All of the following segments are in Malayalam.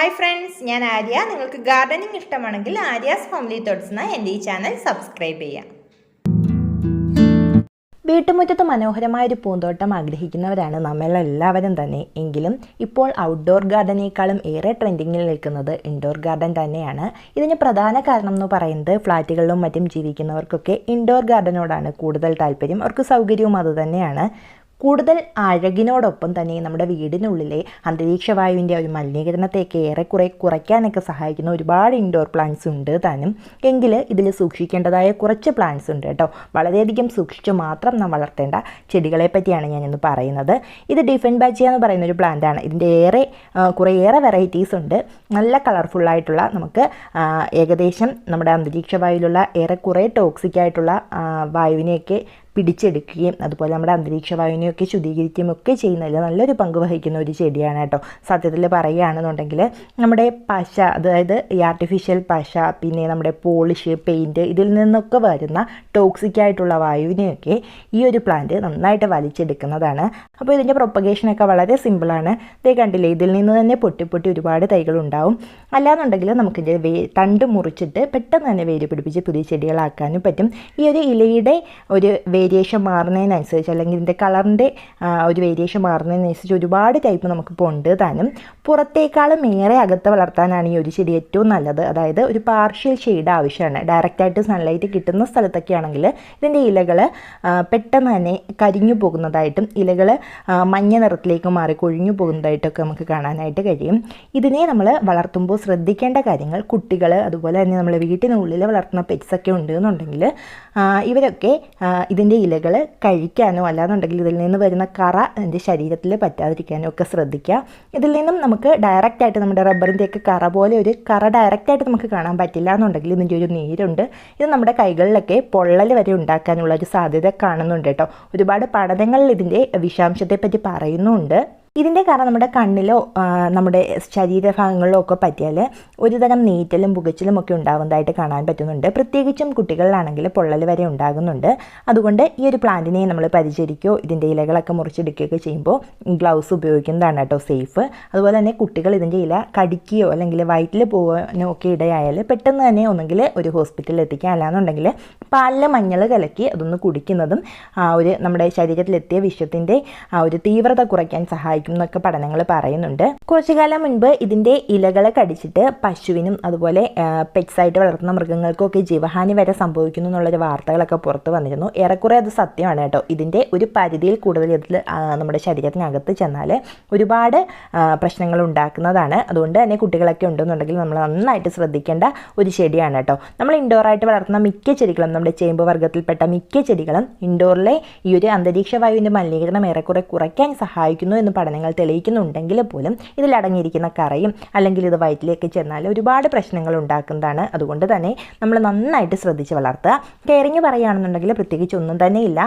ഹായ് ഫ്രണ്ട്സ് ഞാൻ ആര്യ. നിങ്ങൾക്ക് ഗാർഡനിങ് ഇഷ്ടമാണെങ്കിൽ ആര്യാസ് ഫാമിലി തോട്ട്സ് എന്ന എന്റെ ഈ ചാനൽ സബ്സ്ക്രൈബ് ചെയ്യാം. വീട്ടുമുറ്റത്ത് മനോഹരമായ ഒരു പൂന്തോട്ടം ആഗ്രഹിക്കുന്നവരാണ് നമ്മളെല്ലാവരും തന്നെ. എങ്കിലും ഇപ്പോൾ ഔട്ട്ഡോർ ഗാർഡനേക്കാളും ഏറെ ട്രെൻഡിങ്ങിൽ നിൽക്കുന്നത് ഇൻഡോർ ഗാർഡൻ തന്നെയാണ്. ഇതിന് പ്രധാന കാരണം എന്ന് പറയുന്നത് ഫ്ലാറ്റുകളിലും മറ്റും ജീവിക്കുന്നവർക്കൊക്കെ ഇൻഡോർ ഗാർഡനോടാണ് കൂടുതൽ താല്പര്യം. അവർക്ക് സൗകര്യവും അതുതന്നെയാണ് കൂടുതൽ അഴകിനോടൊപ്പം തന്നെ നമ്മുടെ വീടിനുള്ളിലെ അന്തരീക്ഷ വായുവിന്റെ ഒരു മലിനീകരണത്തെയൊക്കെ ഏറെക്കുറെ കുറയ്ക്കാനൊക്കെ സഹായിക്കുന്ന ഒരുപാട് ഇൻഡോർ പ്ലാന്റ്സ് ഉണ്ട് താനും. എങ്കിൽ ഇതിൽ സൂക്ഷിക്കേണ്ടതായ കുറച്ച് പ്ലാന്റ്സ് ഉണ്ട് കേട്ടോ. വളരെയധികം സൂക്ഷിച്ച് മാത്രം നാം വളർത്തേണ്ട ചെടികളെ പറ്റിയാണ് ഞാനിന്ന് പറയുന്നത്. ഇത് ഡിഫൻ ബാച്ചിയ എന്ന് പറയുന്ന ഒരു പ്ലാന്റ് ആണ്. ഇതിന്റെ ഏറെ കുറേയേറെ വെറൈറ്റീസ് ഉണ്ട്. നല്ല കളർഫുള്ളായിട്ടുള്ള നമുക്ക് ഏകദേശം നമ്മുടെ അന്തരീക്ഷ വായുവിലുള്ള ഏറെക്കുറെ ടോക്സിക് ആയിട്ടുള്ള വായുവിനെയൊക്കെ പിടിച്ചെടുക്കുകയും അതുപോലെ നമ്മുടെ അന്തരീക്ഷ വായുവിനെയൊക്കെ ശുദ്ധീകരിക്കുകയും ഒക്കെ ചെയ്യുന്നതിൽ നല്ലൊരു പങ്ക് വഹിക്കുന്ന ഒരു ചെടിയാണ് കേട്ടോ. സത്യത്തിൽ പറയുകയാണെന്നുണ്ടെങ്കിൽ നമ്മുടെ പശ അതായത് ഈ ആർട്ടിഫിഷ്യൽ പശ പിന്നെ നമ്മുടെ പോളിഷ് പെയിന്റ് ഇതിൽ നിന്നൊക്കെ വരുന്ന ടോക്സിക് ആയിട്ടുള്ള വായുവിനെയൊക്കെ ഈ ഒരു പ്ലാന്റ് നന്നായിട്ട് വലിച്ചെടുക്കുന്നതാണ്. അപ്പോൾ ഇതിന്റെ പ്രൊപ്പഗേഷനൊക്കെ വളരെ സിമ്പിളാണ് ഇതേ കണ്ടില്ലേ ഇതിൽ നിന്ന് തന്നെ പൊട്ടി പൊട്ടി ഒരുപാട് തൈകൾ ഉണ്ടാവും. അല്ലാന്നുണ്ടെങ്കിൽ നമുക്കിതിന്റെ വേ തണ്ട് മുറിച്ചിട്ട് പെട്ടെന്ന് തന്നെ വേര് പിടിപ്പിച്ച് പുതിയ ചെടികളാക്കാനും പറ്റും. ഈ ഒരു ഇലയുടെ ഒരു വേരിയേഷൻ മാറുന്നതിനനുസരിച്ച് അല്ലെങ്കിൽ ഇതിന്റെ കളറിന്റെ ഒരു വേരിയേഷൻ മാറുന്നതിനനുസരിച്ച് ഒരുപാട് ടൈപ്പ് നമുക്കിപ്പോൾ ഉണ്ട് താനും. പുറത്തേക്കാളും ഏറെ അകത്ത് വളർത്താനാണ് ഈ ഒരു ചെടി ഏറ്റവും നല്ലത്. അതായത് ഒരു പാർഷ്യൽ ഷെയ്ഡ് ആവശ്യമാണ്. ഡയറക്റ്റായിട്ട് സൺലൈറ്റ് കിട്ടുന്ന സ്ഥലത്തൊക്കെ ആണെങ്കിൽ ഇതിന്റെ ഇലകൾ പെട്ടെന്ന് തന്നെ കരിഞ്ഞു പോകുന്നതായിട്ടും ഇലകൾ മഞ്ഞ നിറത്തിലേക്ക് മാറി കൊഴിഞ്ഞു പോകുന്നതായിട്ടൊക്കെ നമുക്ക് കാണാനായിട്ട് കഴിയും. ഇതിനെ നമ്മൾ വളർത്തുമ്പോൾ ശ്രദ്ധിക്കേണ്ട കാര്യങ്ങൾ കുട്ടികൾ അതുപോലെ തന്നെ നമ്മൾ വീട്ടിനുള്ളിൽ വളർത്തുന്ന പെറ്റ്സൊക്കെ ഉണ്ട് എന്നുണ്ടെങ്കിൽ ഇവരൊക്കെ ഇതിന്റെ ഇലകൾ കഴിക്കാനോ അല്ലാന്നുണ്ടെങ്കിൽ ഇതിൽ നിന്ന് വരുന്ന കറ എന്റെ ശരീരത്തിൽ പറ്റാതിരിക്കാനോ ഒക്കെ ശ്രദ്ധിക്കുക. ഇതിൽ നിന്നും നമുക്ക് ഡയറക്റ്റായിട്ട് നമ്മുടെ റബ്ബറിന്റെയൊക്കെ കറ പോലെ ഒരു കറ ഡയറക്റ്റായിട്ട് നമുക്ക് കാണാൻ പറ്റില്ല എന്നുണ്ടെങ്കിൽ ഇതിന്റെ ഒരു നീരുണ്ട്. ഇത് നമ്മുടെ കൈകളിലൊക്കെ പൊള്ളൽ വരെ ഉണ്ടാക്കാനുള്ള ഒരു സാധ്യത കാണുന്നുണ്ട് കേട്ടോ. ഒരുപാട് പഠനങ്ങളിൽ ഇതിന്റെ വിഷാംശത്തെ പറ്റി പറയുന്നുണ്ട്. ഇതിന്റെ കാരണം നമ്മുടെ കണ്ണിലോ നമ്മുടെ ശരീരഭാഗങ്ങളിലോ ഒക്കെ പറ്റിയാൽ ഒരുതരം നീറ്റലും പുകച്ചിലും ഒക്കെ ഉണ്ടാകുന്നതായിട്ട് കാണാൻ പറ്റുന്നുണ്ട്. പ്രത്യേകിച്ചും കുട്ടികളിലാണെങ്കിൽ പൊള്ളൽ വരെ ഉണ്ടാകുന്നുണ്ട്. അതുകൊണ്ട് ഈ ഒരു പ്ലാന്റിനെ നമ്മൾ പരിചരിക്കുകയോ ഇതിന്റെ ഇലകളൊക്കെ മുറിച്ചെടുക്കുകയൊക്കെ ചെയ്യുമ്പോൾ ഗ്ലൗസ് ഉപയോഗിക്കുന്നതാണ് കേട്ടോ സേഫ്. അതുപോലെ തന്നെ കുട്ടികൾ ഇതിന്റെ ഇല കടിക്കുകയോ അല്ലെങ്കിൽ വയറ്റിൽ പോകാനോ ഒക്കെ ഇടയായാൽ പെട്ടെന്ന് തന്നെ ഒന്നെങ്കിൽ ഒരു ഹോസ്പിറ്റലിൽ എത്തിക്കുക. അല്ലാന്നുണ്ടെങ്കിൽ പാലിൽ മഞ്ഞൾ കലക്കി അതൊന്ന് കുടിക്കുന്നതും ആ ഒരു നമ്മുടെ ശരീരത്തിലെത്തിയ വിഷത്തിന്റെ ആ ഒരു തീവ്രത കുറയ്ക്കാൻ സഹായിക്കും. സഹായിക്കും എന്നൊക്കെ പഠനങ്ങൾ പറയുന്നുണ്ട്. കുറച്ചു കാലം മുൻപ് ഇതിന്റെ ഇലകളെ കടിച്ചിട്ട് പശുവിനും അതുപോലെ പെറ്റ്സായിട്ട് വളർത്തുന്ന മൃഗങ്ങൾക്കൊക്കെ ജീവഹാനി വരെ സംഭവിക്കുന്നു എന്നുള്ളൊരു വാർത്തകളൊക്കെ പുറത്ത് വന്നിരുന്നു. ഏറെക്കുറെ അത് സത്യമാണ് കേട്ടോ. ഇതിന്റെ ഒരു പരിധിയിൽ കൂടുതൽ ഇതിൽ നമ്മുടെ ശരീരത്തിനകത്ത് ചെന്നാൽ ഒരുപാട് പ്രശ്നങ്ങൾ ഉണ്ടാക്കുന്നതാണ്. അതുകൊണ്ട് തന്നെ കുട്ടികളൊക്കെ ഉണ്ടെന്നുണ്ടെങ്കിൽ നമ്മൾ നന്നായിട്ട് ശ്രദ്ധിക്കേണ്ട ഒരു ചെടിയാണ് കേട്ടോ. നമ്മൾ ഇൻഡോറായിട്ട് വളർത്തുന്ന മിക്ക ചെടികളും നമ്മുടെ ചേമ്പ് വർഗത്തിൽപ്പെട്ട മിക്ക ചെടികളും ഇൻഡോറിലെ ഈ ഒരു അന്തരീക്ഷ വായുവിന്റെ മലിനീകരണം ഏറെക്കുറെ കുറയ്ക്കാൻ സഹായിക്കുന്നു എന്ന് പഠനം പഠനങ്ങൾ തെളിയിക്കുന്നുണ്ടെങ്കിൽ പോലും ഇതിലടങ്ങിയിരിക്കുന്ന കറയും അല്ലെങ്കിൽ ഇത് വയറ്റിലേക്ക് ചെന്നാൽ ഒരുപാട് പ്രശ്നങ്ങൾ ഉണ്ടാക്കുന്നതാണ്. അതുകൊണ്ട് തന്നെ നമ്മൾ നന്നായിട്ട് ശ്രദ്ധിച്ച് വളർത്തുക. കെയറിങ് പറയുകയാണെന്നുണ്ടെങ്കിൽ പ്രത്യേകിച്ച് ഒന്നും തന്നെയില്ല.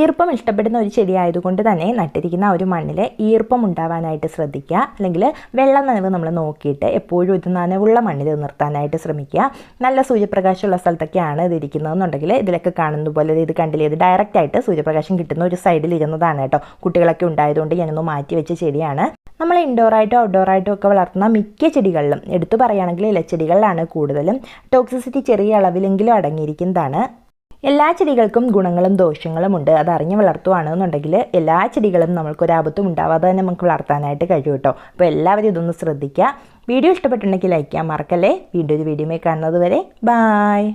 ഈർപ്പം ഇഷ്ടപ്പെടുന്ന ഒരു ചെടി ആയതുകൊണ്ട് തന്നെ നട്ടിരിക്കുന്ന ഒരു മണ്ണിൽ ഈർപ്പം ഉണ്ടാവാനായിട്ട് ശ്രദ്ധിക്കുക. അല്ലെങ്കിൽ വെള്ളം നനവ് നമ്മൾ നോക്കിയിട്ട് എപ്പോഴും ഇത് നനവുള്ള മണ്ണിൽ നിർത്താനായിട്ട് ശ്രമിക്കുക. നല്ല സൂര്യപ്രകാശമുള്ള സ്ഥലത്തൊക്കെയാണ് ഇത് ഇരിക്കുന്നതെന്നുണ്ടെങ്കിൽ ഇതിലൊക്കെ കാണുന്ന പോലെ ഇത് കണ്ടില്ലേ ഇത് ഡയറക്റ്റ് ആയിട്ട് സൂര്യപ്രകാശം കിട്ടുന്ന ഒരു സൈഡിൽ ഇരുന്നതാണ് കേട്ടോ. കുട്ടികളൊക്കെ ഉണ്ടായതുകൊണ്ട് ഞാനൊന്ന് മാറ്റി വെച്ച ചെടിയാണ്. നമ്മൾ ഇൻഡോറായിട്ടോ ഔട്ട്ഡോറായിട്ടോ ഒക്കെ വളർത്തുന്ന മിക്ക ചെടികളിലും എടുത്തു പറയുകയാണെങ്കിൽ ഇലച്ചെടികളിലാണ് കൂടുതലും. ടോക്സിസിറ്റി ചെറിയ അളവിലെങ്കിലും അടങ്ങിയിരിക്കുന്നതാണ്. എല്ലാ ചെടികൾക്കും ഗുണങ്ങളും ദോഷങ്ങളും ഉണ്ട്. അത് അറിഞ്ഞ് വളർത്തുകയാണെന്നുണ്ടെങ്കിൽ എല്ലാ ചെടികളും നമ്മൾക്കൊരാപത്തും ഉണ്ടാവാതെ തന്നെ നമുക്ക് വളർത്താനായിട്ട് കഴിയും കേട്ടോ അപ്പോൾ എല്ലാവരും ഇതൊന്ന് ശ്രദ്ധിക്കുക വീഡിയോ ഇഷ്ടപ്പെട്ടിട്ടുണ്ടെങ്കിൽ ലൈക്ക് ചെയ്യാൻ മറക്കല്ലേ? വീണ്ടും ഒരു വീഡിയോ കാണുന്നത് വരെ. ബായ്